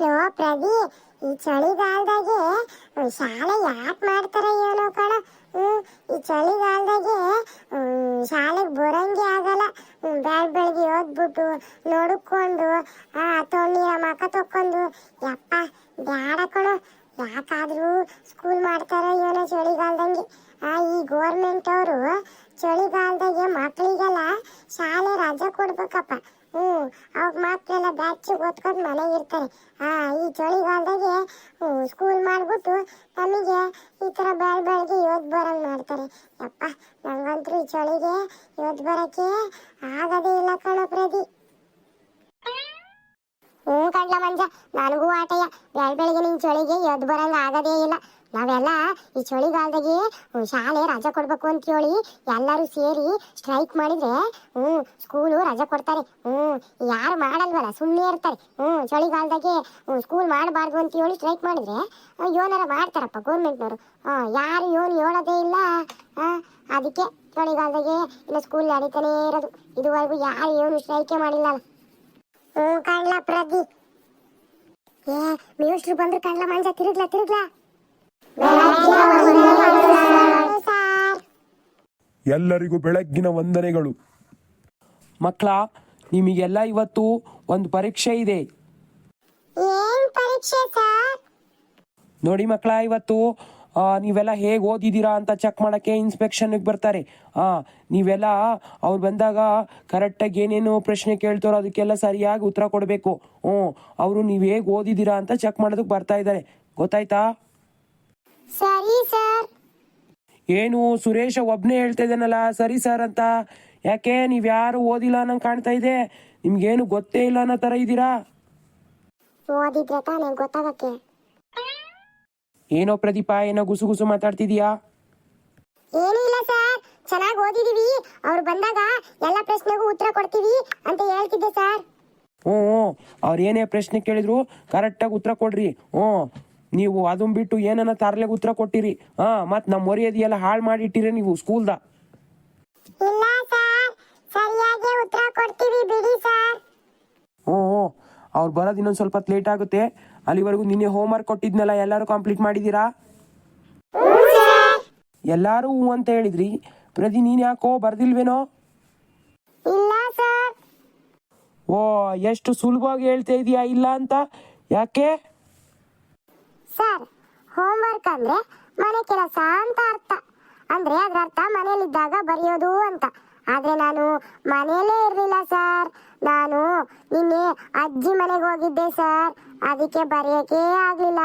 Low ಪ್ರಭಿ, ಈ ಚಳಿಗಾಲದಾಗೆ ಶಾಲೆ ಯಾಕೆ ಮಾಡ್ತಾರೆ ಏನೋ ಕಣ? ಈ ಚಳಿಗಾಲದಾಗೆ ಶಾಲೆಗೆ ಬರಂಗೆ ಆಗಲ್ಲ. ಬೆಳ್ ಬೆಳಗ್ಗೆ ಓದ್ಬಿಟ್ಟು ನೋಡ್ಕೊಂಡು, ಆ, ತೊಣ್ಣೀರ ಮಕ ತೊಕ್ಕೊಂಡು, ಯಪ್ಪ, ಬ್ಯಾಡ ಕಣೋ. ಯಾಕಾದರೂ ಸ್ಕೂಲ್ ಮಾಡ್ತಾರ ಏನೋ ಚಳಿಗಾಲದಂಗೆ. ಆ, ಈ ಗೋರ್ಮೆಂಟ್ ಅವರು ಚಳಿಗಾಲದಾಗೆ ಮಕ್ಕಳಿಗೆಲ್ಲ ಶಾಲೆ ರಜೆ ಕೊಡ್ಬೇಕಪ್ಪ. ಹ್ಮ್ ಅವಾಗ ಮಕ್ಕಳೆಲ್ಲ ಬ್ಯಾಚ್ ಓದ್ಕೊಂಡು ಮನೆಗೆ ಇರ್ತಾರೆ. ಆ, ಈ ಚಳಿಗಾಲದಾಗೆ ಸ್ಕೂಲ್ ಮಾಡ್ಬಿಟ್ಟು ನಮಗೆ ಈ ಥರ ಬೆಳ್ ಬೆಳಗ್ಗೆ ಇವತ್ತು ಮಾಡ್ತಾರೆ. ಯಪ್ಪ ನಂಗಂತೂ ಈ ಚಳಿಗೆ ಇವತ್ತು ಬರಕ್ಕೆ ಆಗದೇ ಇಲ್ಲ ಕಣೋ ಪ್ರದಿ ಹ್ಞೂ ಕಣ್ಲ ಮಂಜ, ನನಗೂ ಆಟಯ್ಯ. ಬೆಳ್ ಬೆಳಗ್ಗೆ ನಿನ್ ಚಳಿಗೆ ಎದ್ದು ಬರಂಗ ಆಗದೇ ಇಲ್ಲ. ನಾವೆಲ್ಲ ಈ ಚಳಿಗಾಲದಾಗೆ ಶಾಲೆ ರಜಾ ಕೊಡ್ಬೇಕು ಅಂತ ಹೇಳಿ ಎಲ್ಲರೂ ಸೇರಿ ಸ್ಟ್ರೈಕ್ ಮಾಡಿದ್ರೆ ಹ್ಞೂ ಸ್ಕೂಲು ರಜಾ ಕೊಡ್ತಾರೆ. ಹ್ಞೂ ಯಾರು ಮಾಡಲ್ವಲ್ಲ ಸುಮ್ಮನೆ ಇರ್ತಾರೆ. ಹ್ಞೂ ಚಳಿಗಾಲದಾಗೆ ಸ್ಕೂಲ್ ಮಾಡಬಾರ್ದು ಅಂತ ಹೇಳಿ ಸ್ಟ್ರೈಕ್ ಮಾಡಿದ್ರೆ ಯೋನಾರ ಮಾಡ್ತಾರಪ್ಪ ಗೌರ್ಮೆಂಟ್ನವರು ಯಾರು ಯೋನ್ ಹೇಳೋದೇ ಇಲ್ಲ. ಅದಕ್ಕೆ ಚಳಿಗಾಲದಾಗೆ ಇನ್ನು ಸ್ಕೂಲ್ ನಡೀತಾನೆ ಇರೋದು. ಇದುವರೆಗೂ ಯಾರು ಏನು ಸ್ಟ್ರೈಕೇ ಮಾಡಿಲ್ಲ ಹ್ಞೂ ಕಣ್ಲ ಪ್ರದಿ ಏ ಮಿನಿಸ್ಟ್ರು ಬಂದ್ರು ಕಣ್ಲ ಮಂಜ, ತಿರುಗ್ಲ ತಿರುಗ್ಲ. ಎಲ್ಲರಿಗೂ ಬೆಳಗ್ಗಿನ ವಂದನೆಗಳು. ಮಕ್ಕಳ ನಿಮಗೆಲ್ಲ ಇವತ್ತು ಒಂದು ಪರೀಕ್ಷೆ ಇದೆ. ಏನ್ ಪರೀಕ್ಷೆ ಸರ್? ನೋಡಿ ಮಕ್ಕಳ ಇವತ್ತು ನೀವೆಲ್ಲ ಹೇಗೆ ಓದಿದ್ದೀರಾ ಅಂತ ಚೆಕ್ ಮಾಡೋಕ್ಕೆ ಇನ್ಸ್ಪೆಕ್ಷನ್ಗೆ ಬರ್ತಾರೆ. ಆ ನೀವೆಲ್ಲ ಅವ್ರು ಬಂದಾಗ ಕರೆಕ್ಟಾಗಿ ಏನೇನು ಪ್ರಶ್ನೆ ಕೇಳ್ತಾರೋ ಅದಕ್ಕೆಲ್ಲ ಸರಿಯಾಗಿ ಉತ್ತರ ಕೊಡಬೇಕು. ಹ್ಞೂ ಅವರು ನೀವು ಹೇಗೆ ಓದಿದ್ದೀರಾ ಅಂತ ಚೆಕ್ ಮಾಡೋದಕ್ಕೆ ಬರ್ತಾ ಇದ್ದಾರೆ. ಗೊತ್ತಾಯ್ತಾ? ಸರಿ ಸರ್. ಏನು ಸುರೇಶ ಒಬ್ಬನೇ ಹೇಳ್ತಾ ಇದ್ದಾನಲ್ಲ ಸರಿ ಸರ್ ಅಂತ? ಯಾಕೆ ನೀವು ಯಾರು ಓದಿಲ್ಲ ಅನ್ನಂಗೆ ಕಾಣ್ತಾ ಇದೆ? ನಿಮ್ಗೇನು ಗೊತ್ತೇ ಇಲ್ಲ ಅನ್ನೋ ಥರ ಇದ್ದೀರಾ? ಓದಿದ್ರೆ ತಾನೇ ಗೊತ್ತಾಗಕ್ಕೆ? ಏನೋ ಪ್ರದೀಪ ಏನೋ ಗುಸು ಗುಸು ಮಾತಾಡ್ತಿದೀಯಾ? ಏನಿಲ್ಲ ಇಲ್ಲ ಸರ್. ಚೆನ್ನಾಗಿ ಓದಿದೀವಿ. ಅವ್ರು ಬಂದಾಗ ಎಲ್ಲ ಪ್ರಶ್ನೆಗೂ ಉತ್ತರ ಕೊಡ್ತೀವಿ ಅಂತ ಹೇಳ್ತಿದ್ದೆ ಸರ್. ಹ್ಞೂ ಹ್ಞೂ ಅವ್ರು ಏನೇ ಪ್ರಶ್ನೆ ಕೇಳಿದ್ರು ಕರೆಕ್ಟಾಗಿ ಉತ್ತರ ಕೊಡ್ರಿ. ಹ್ಞೂ ನೀವು ಅದನ್ನ ಬಿಟ್ಟು ಏನನ್ನ ತರಲೆಗೆ ಉತ್ತರ ಕೊಟ್ಟಿರಿ. ಹಾ ಮತ್ತು ನಮ್ಮ ಮರ್ಯಾದೆಯೆಲ್ಲ ಹಾಳು ಮಾಡಿಟ್ಟಿರಿ ನೀವು ಸ್ಕೂಲ್ದ. ಇಲ್ಲ ಸರ್ ಸರಿಯಾಗಿ ಉತ್ತರ ಕೊಡ್ತೀವಿ ಬಿಡಿ ಸರ್. ಹ್ಞೂ ಹ್ಞೂ ಅವ್ರು ಬರೋದು ಇನ್ನೊಂದು ಸ್ವಲ್ಪ ಲೇಟ್ ಆಗುತ್ತೆ. ಅಲ್ಲಿವರೆಗೂ ನಿನ್ನೆ ಹೋಮ್ವರ್ಕ್ ಕೊಟ್ಟಿದ್ನಲ್ಲ ಎಲ್ಲರೂ ಕಂಪ್ಲೀಟ್ ಮಾಡಿದ್ದೀರಾ? ಎಲ್ಲರೂ ಹ್ಞೂ ಅಂತ ಹೇಳಿದ್ರಿ. ಪ್ರತಿ ನೀನು ಯಾಕೋ ಬರ್ದಿಲ್ವೇನೋ? ಇಲ್ಲ ಸರ್. ಓ ಎಷ್ಟು ಸುಲಭವಾಗಿ ಹೇಳ್ತಾ ಇದೀಯಾ ಇಲ್ಲ ಅಂತ? ಯಾಕೆ? ಸರ್ ಹೋಮ್ವರ್ಕ್ ಅಂದ್ರೆ ಮನೆ ಕೆಲಸ ಅಂತ ಅರ್ಥ. ಅಂದ್ರೆ ಅದರ ಅರ್ಥ ಮನೇಲಿದ್ದಾಗ ಬರೆಯೋದು ಅಂತ. ಆದ್ರೆ ನಾನು ಮನೆಯಲ್ಲೇ ಇರಲಿಲ್ಲ ಸರ್. ನಾನು ನಿನ್ನೆ ಅಜ್ಜಿ ಮನೆಗೆ ಹೋಗಿದ್ದೆ ಸರ್. ಅದಕ್ಕೆ ಬರೆಯೋಕೆ ಆಗ್ಲಿಲ್ಲ.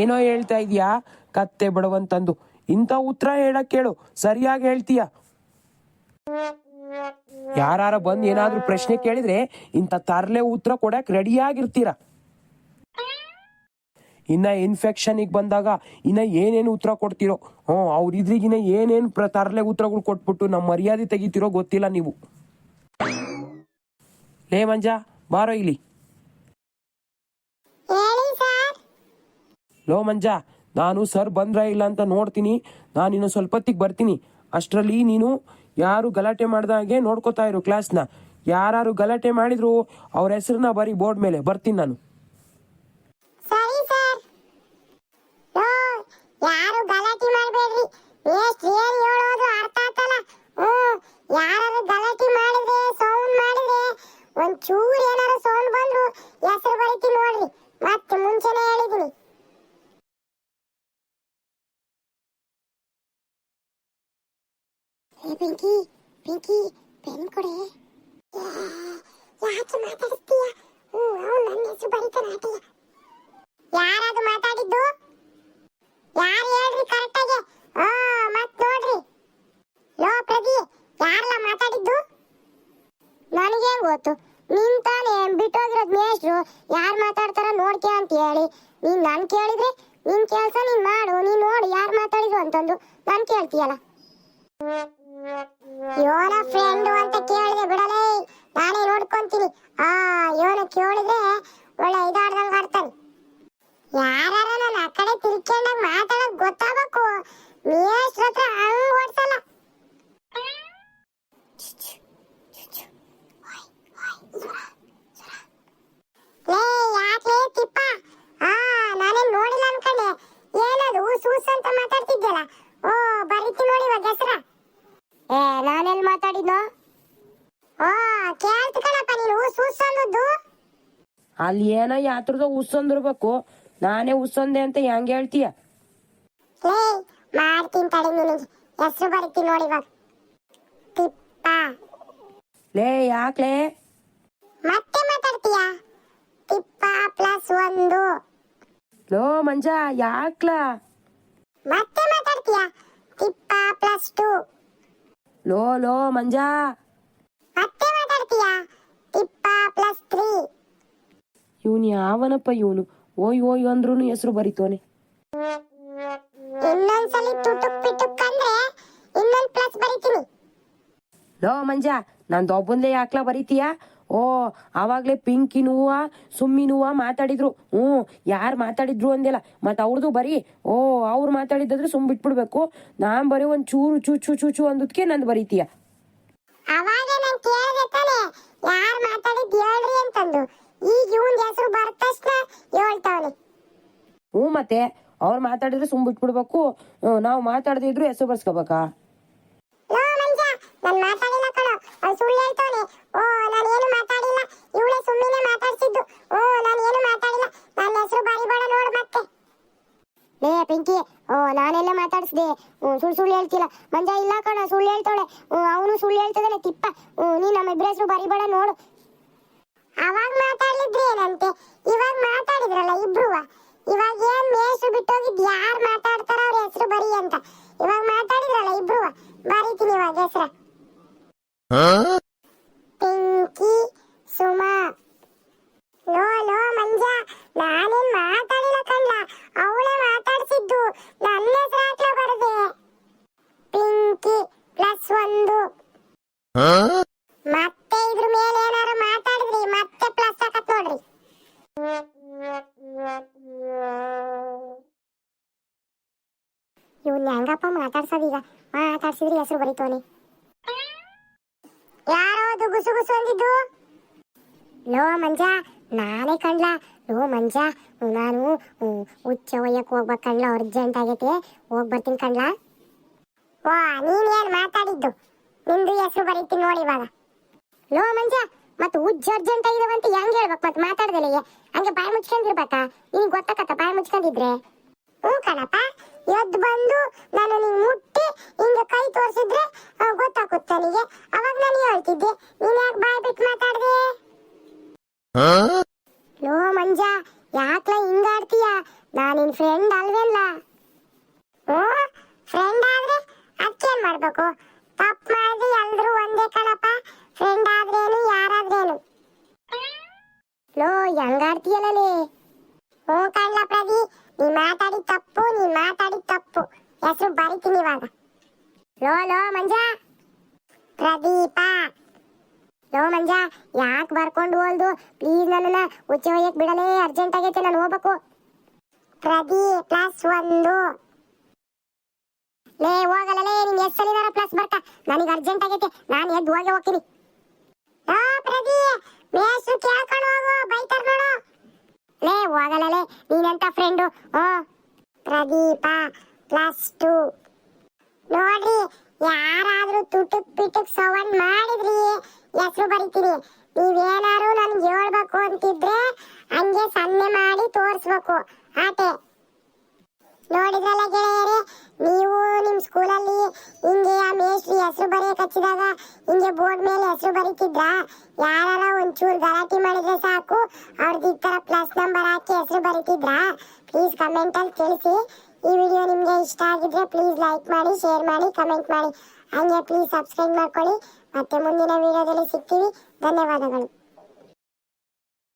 ಏನೋ ಹೇಳ್ತಾ ಇದೀಯಾ? ಕತ್ತೆ ಬಡವಂತಂದು ಇಂಥ ಉತ್ತರ ಹೇಳಕ್ ಕೇಳು. ಸರಿಯಾಗಿ ಹೇಳ್ತೀಯ? ಯಾರ ಬಂದು ಏನಾದ್ರೂ ಪ್ರಶ್ನೆ ಕೇಳಿದ್ರೆ ಇಂಥ ತರಲೆ ಉತ್ತರ ಕೊಡಕ್ ರೆಡಿಯಾಗಿರ್ತೀರ. ಇನ್ನ ಇನ್ಫೆಕ್ಷನಿಗೆ ಬಂದಾಗ ಇನ್ನ ಏನೇನು ಉತ್ತರ ಕೊಡ್ತಿರೋ ಹ್ಞೂ ಅವ್ರ ಇದ್ರಿಗಿನ ಏನೇನು ಪ್ರ ತರ್ಲೆ ಉತ್ತರಗಳು ಕೊಟ್ಬಿಟ್ಟು ನಮ್ಮ ಮರ್ಯಾದೆ ತೆಗಿತಿರೋ ಗೊತ್ತಿಲ್ಲ ನೀವು. ಲೇ ಮಂಜ ಬಾರೋ ಇಲ್ಲಿ. ಲೋ ಮಂಜ ನಾನು ಸರ್ ಬಂದ್ರ ಇಲ್ಲ ಅಂತ ನೋಡ್ತೀನಿ ನಾನು ಇನ್ನು ಸ್ವಲ್ಪ ಹೊತ್ತಿಗೆ ಬರ್ತೀನಿ. ಅಷ್ಟರಲ್ಲಿ ನೀನು ಯಾರು ಗಲಾಟೆ ಮಾಡ್ದಾಗೆ ನೋಡ್ಕೋತಾ ಇರು ಕ್ಲಾಸ್ನ ಯಾರು ಗಲಾಟೆ ಮಾಡಿದ್ರು ಅವ್ರ ಹೆಸರನ್ನ ಬರೀ ಬೋರ್ಡ್ ಮೇಲೆ ಬರ್ತೀನಿ ನಾನು ಸರಿ ಸರ್ ಓ ಯಾರು ಗಲಾಟೆ ಮಾಡಬೇಡ್ರಿ ಎಷ್ಟ್ ಏನ್ ಹೇಳೋದು ಅರ್ಥ ಆತಲ್ಲ ಹ್ಮ್ ಯಾರು ಗಲಾಟೆ ಮಾಡಿದ್ರೆ ಸೌಂಡ್ ಮಾಡಿದ್ರೆ ಒಂದ್ ಚೂರ್ ಏನಾರು ಸೌಂಡ್ ಬಂದ್ರು ಹೆಸರು ಬರೀತೀನಿ ನೋಡ್ರಿ ಮತ್ತೆ ಮುಂಚೆನೆ ಹೇಳಿದೀನಿ ಪಿಂಕಿ ಪಿಂಕಿ, ಪೆನ್ ಕೊಡೆ. ಯಾಕೆ ಮಾತಾಡಿಸ್ತೀಯ? ಹ್ಞೂ ಅವ್ನು ನನ್ನ ಹೆಸರು ಬರೀತಾನೆ ಆಟಯ್ಯ ಯಾರದು ಮಾತಾಡಿದ್ದು? ಯಾರು ಹೇಳ್ರಿ ಕರೆಕ್ಟಾಗಿ ಆ ಮತ್ ನೋಡ್ರಿ. ಲೋ ಪ್ರದಿ ಯಾರಲ್ಲ ಮಾತಾಡಿದ್ದು? ನನಗೆ ಗೊತ್ತು? ನೀನ್ ತಾನೇ ಬಿಟ್ಟೋಗಿರೋದ್ ಮೇಷ್ಟ್ರು, ಯಾರು ಮಾತಾಡ್ತಾರ ನೋಡ್ಕೆ ಅಂತ ಹೇಳಿ. ನೀನ್ ನನ್ ಕೇಳಿದ್ರೆ, ನಿನ್ ಕೆಲ್ಸ ನೀನ್ ಮಾಡು, ನೀನ್ ನೋಡಿ ಯಾರು ಮಾತಾಡಿದ್ರು ಅಂತಂದು. ನಾನ್ ಕೇಳ್ತೀಯಲ್ಲ? ಯೋನ ಫ್ರೆಂಡು ಅಂತ ಕೇಳಿದೆ ಬಿಡಲೇ, ನಾನೇ ನೋಡ್ಕೊಂತೀನಿ. ಆ, ಯೋನ ಕೇಳಿದ್ರೆ ಒಳ್ಳೆ ಇದಾಡ್ದಂಗ ಆಡ್ತಾನೆ ಯಾರು ನನ್ನ ಆ ಕಡೆ ತಿರ್ಕೊಂಡಾಗ ಮಾತಾಡೋದ್ ಗೊತ್ತಾಗಬೇಕು ಮೇಷ್ಟ್ರ ಹತ್ರ ಹಂಗ್ ಅಲ್ಲಿ ಏನ ಯಾತ್ರದ ಉಸ್ಸಂದಿರ್ಬೇಕು ನಾನೇ ಉಸ್ಸಂದೆ ಅಂತ ಹೆಂಗ್ ಹೇಳ್ತೀಯ? ಮಾಡ್ತೀನಿ ತಡಿ ನಿನಗೆ. ಹೆಸರು ಬರಿತೀನಿ ನೋಡಿ ಇವಾಗ. ತಿಪ್ಪ. ಲೇ ಯಾಕ್ಲೇ ಮತ್ತೆ ಮಾತಾಡ್ತೀಯ? ತಿಪ್ಪ ಪ್ಲಸ್ ಒಂದು. ಲೋ ಮಂಜ ಯಾಕ್ಲ? ಮತ್ತೆ ಮಾತಾಡ್ತೀಯ? Tippa plus two. ಲೋ ಲೋ ಮಂಜ ಮತ್ತೆ ಮಾತಾಡ್ತೀಯಾ ತಿಪ್ಪ ಪ್ಲಸ್ ತ್ರೀ ಇವನು ಯಾವನಪ್ಪ ಇವನು? ಓಯ್ ಓಯ್ ಅಂದ್ರೂ ಹೆಸರು ಬರಿತೋನೆ. ಲೋ ಮಂಜ ನಂದು ಒಬ್ಬಂದೇ ಯಾಕ್ಲ ಬರೀತೀಯ? ಓ ಅವಾಗ್ಲೆ ಪಿಂಕಿನುವ ಸುಮ್ಮಿನುವ ಮಾತಾಡಿದ್ರು. ಹ್ಞೂ ಯಾರು ಮಾತಾಡಿದ್ರು ಅಂದಿಲ್ಲ ಮತ್ತೆ ಅವ್ರದ್ದು ಬರೀ. ಓ ಅವ್ರು ಮಾತಾಡಿದ್ರೆ ಸುಮ್ ಬಿಟ್ಬಿಡ್ಬೇಕು ನಾನ್ ಬರೀ ಒಂದ್ ಚೂರು ಚೂ ಚೂ ಚೂ ಚೂ ಅಂದದ್ಕೆ ನಂದು ಬರೀತೀಯ ಅವಾಗ ನಾನ್ ಕೇಳಿದೆ ತಾನೆ ಯಾರ್ ಮಾತಾಡಿದ್ ಹೇಳ್ರಿ ಅಂತಂದು ಈಗ ಇವನ್ ಹೆಸರು ಬರ್ದ ತಕ್ಷಣ ಹೇಳ್ತಾವನೆ ಹ್ಞೂ ಮತ್ತೆ ಅವ್ರು ಮಾತಾಡಿದ್ರೆ ಸುಮ್ ಬಿಟ್ಬಿಡ್ಬೇಕು. ನಾವು ಮಾತಾಡದೇ ಇದ್ರು ಹೆಸರು ಬರ್ಸ್ಕೋಬೇಕಾ? ಲೋ ಮಂಜ ನಾನ್ ಮಾತಾಡಿಲ್ಲ ಸುಳ್ಳು ಹೇಳ್ತಾವನೆ. ಓ ನಾನು ಏನು ಮಾತಾಡಿಲ್ಲ. ಇವಳೆ ಸುಮ್ಮನೆ ಮಾತಾಡ್ಸಿದ್ದು. ಓ ನಾನು ಏನು ಮಾತಾಡಿಲ್ಲ. ನನ್ನ ಹೆಸರು ಬರಿಬೇಡ ನೋಡು ಮತ್ತೆ. ಲೇ ಪಿಂಕಿ. ಓ ನಾನೆಲ್ಲ ಮಾತಾಡಿಸ್ದೆ. ಸುಳ್ಳು ಸುಳ್ಳು ಹೇಳ್ತಿಲ್ಲ. ಮಂಜ ಇಲ್ಲ ಕಣ ಸುಳ್ಳು ಹೇಳ್ತಾಳೆ ಅವನು ಸುಳ್ಳು ತಿಪ್ಪ. ಹ್ಮ್, ನೀನ್ ನಮ್ಮ ಇಬ್ಬರ ಹೆಸರು ಬರಿಬೇಡ ನೋಡು. ಅವಾಗ ಇವಾಗ ಮಾತಾಡಿದ್ರಲ್ಲ ಇಬ್ರು ಇವಾಗ ಏನ್ ಮೇಷು ಬಿಟ್ಟೋಗಿದ್ ಯಾರು ಮಾತಾಡ್ತಾರ ಅವ್ರ ಹೆಸರು ಬರಿ ಅಂತ. ಇವಾಗ ಮಾತಾಡಿದ್ರಲ್ಲ ಇಬ್ರು. ಬರೀತೀನಿ ಇವಾಗ ಹೆಸರ. ಪಿಂಕಿ ಸುಮಾ. ಲೋ ಲೋ ಮಂಜ. ನಾನೇನ್ ಮಾತಾಡಿಲ್ಲ ಕಣ್ಣ ಅವಳೇ ಮಾತಾಡ್ಸಿದ್ದು. ನನ್ನ ಹೆಸರು ಹಾಕ್ಲ ಬರದೆ ಪಿಂಕಿ ಪ್ಲಸ್ ಒಂದು. ಮಾತಾಡ್ಸಿದ್ರಿ ಹೆಸರು ಬರೀತವನಿ ಯಾರೋ ಅದು ಗುಸು ಗುಸು ಅಂದಿದ್ದು? ಲೋ ಮಂಜ, ನಾನೇ ಕಂಡ್ಲ. ಲೋ ಮಂಜ, ನಾನು ಉಚ್ಚ ಒಯ್ಯಕ್ ಹೋಗ್ಬೇಕು ಕಂಡ್ಲ ಅರ್ಜೆಂಟ್ ಆಗೈತೆ. ಹೋಗ್ ಬರ್ತೀನಿ ಕಂಡ್ಲ. ವಾ ನೀನ್ ಏನ್ ಮಾತಾಡಿದ್ದು? ನಿಂದು ಹೆಸರು ಬರೀತೀನಿ ನೋಡಿ ಇವಾಗ. ಲೋ ಮಂಜ, ಮತ್ತೆ ಉಜ್ಜ ಅರ್ಜೆಂಟ್ ಆಗಿದಾವಂತ ಹೆಂಗ್ ಹೇಳ್ಬೇಕು? ಮತ್ತೆ ಮಾತಾಡ್ದಲಿಗೆ ಹಂಗೆ ಬಾಯಿ ಮುಚ್ಕೊಂಡಿರ್ಬೇಕಾ? ನಿನ್ಗೆ ಗೊತ್ತಾಕತ್ತ ಬಾಯಿ ಮುಚ್ಕೊಂಡಿದ್ರೆ? ಹ್ಞೂ ಕಣಪ್ಪ. ಎದ್ದು ಬಂದು ನಾನು ನಿಂಗೆ ಮುಟ್ಟಿ ಹಿಂಗೆ ಕೈ ತೋರಿಸಿದ್ರೆ ಗೊತ್ತಾಗುತ್ತೆ ನನಗೆ. ಅವಾಗ ನಾನು ಹೇಳ್ತಿದ್ದೆ ನೀನು ಯಾಕೆ ಬಾಯ್ ಬಿಟ್ಟು ಮಾತಾಡಿದೆ? ಲೋ ಮಂಜ ಯಾಕ್ಲ ಹಿಂಗಾಡ್ತೀಯ? ನಾನು ನಿನ್ ಫ್ರೆಂಡ್ ಅಲ್ವೇಲ್ಲ. ಓ ಫ್ರೆಂಡ್ ಆದ್ರೆ ಅದಕ್ಕೇನು ಮಾಡ್ಬೇಕು? ಬರಿತೀನಿ ಇವಾಗ. ಲೋ ಲೋ, ಮಂಜ. ಪ್ರದೀಪ. ಲೋ, ಮಂಜ, ಯಾಕೆ ಬರ್ಕೊಂಡು ಹೋಲ್ದು? ಪ್ಲೀಸ್ ನನ್ನನ್ನ ಉಚ್ಚ ಒಯ್ಯಕ್ ಬಿಡಲೇ ಅರ್ಜೆಂಟ್ ಆಗೈತೆ, ನಾನು ಹೋಗ್ಬೇಕು. ಪ್ರದಿ ಪ್ಲಸ್ ಒಂದು. ಲೇ, ಹೋಗಲ್ಲ, ಲೇ ನಿನ್ ಎಸ್ ಸಲಿನಾರ ಪ್ಲಸ್ ಬರ್ತಾ. ನನಗೆ ಅರ್ಜೆಂಟ್ ಆಗೈತೆ, ನಾನು ಎದ್ದು ಹೋಗಿ ಹೋಗ್ತೀನಿ. ಆ ಪ್ರದಿ ಮೇಸು ಕೇಳ್ಕೊಂಡು ಹೋಗು, ಬೈತಾರ ನೋಡು. ಲೇ, ಹೋಗಲ್ಲ, ಲೇ, ನೀನೆಂತ ಫ್ರೆಂಡು ಓ ಪ್ರದೀಪ ಪ್ಲಸ್ ಟು ನೋಡ್ರಿ, ಯಾರಾದ್ರೂ ತುಟುಕ್ ಪಿಟುಕ್ ಸವನ್ ಮಾಡಿದ್ರಿ, ಹೆಸರು ಬರಿತೀನಿ. ನೀವೇನಾರು ನನ್ಗೆ ಹೇಳ್ಬೇಕು ಅಂತಿದ್ರೆ ಹಂಗೆ ಸನ್ನೆ ಮಾಡಿ ತೋರಿಸ್ಬೇಕು. ಆಟೆ. ನೋಡಿದ್ರಲ್ಲ ಗೆಳೆಯರೇ, ನೀವು ನಿಮ್ಮ ಸ್ಕೂಲಲ್ಲಿ ಹಿಂಗೆ ಆ ಮೇಷ್ಟ್ರಿ ಹೆಸರು ಬರೆಯಕ್ಕೆ ಹಚ್ಚಿದಾಗ ಹಿಂಗೆ ಬೋರ್ಡ್ ಮೇಲೆ ಹೆಸರು ಬರೀತಿದ್ರ? ಯಾರ ಒಂಚೂರು ಗಲಾಟೆ ಮಾಡಿದ್ರೆ ಸಾಕು ಅವ್ರದ್ದು ಈ ಥರ ಪ್ಲಸ್ ನಂಬರ್ ಹಾಕಿ ಹೆಸರು ಬರೀತಿದ್ರ? ಪ್ಲೀಸ್ ಕಮೆಂಟಲ್ಲಿ ತಿಳಿಸಿ. ಈ ವಿಡಿಯೋ ನಿಮಗೆ ಇಷ್ಟ ಆಗಿದ್ರೆ ಪ್ಲೀಸ್ ಲೈಕ್ ಮಾಡಿ ಶೇರ್ ಮಾಡಿ ಕಮೆಂಟ್ ಮಾಡಿ. ಹಂಗೆ ಪ್ಲೀಸ್ ಸಬ್ಸ್ಕ್ರೈಬ್ ಮಾಡ್ಕೊಳ್ಳಿ. ಮತ್ತೆ ಮುಂದಿನ ವಿಡಿಯೋದಲ್ಲಿ ಸಿಗ್ತೀವಿ. ಧನ್ಯವಾದಗಳು.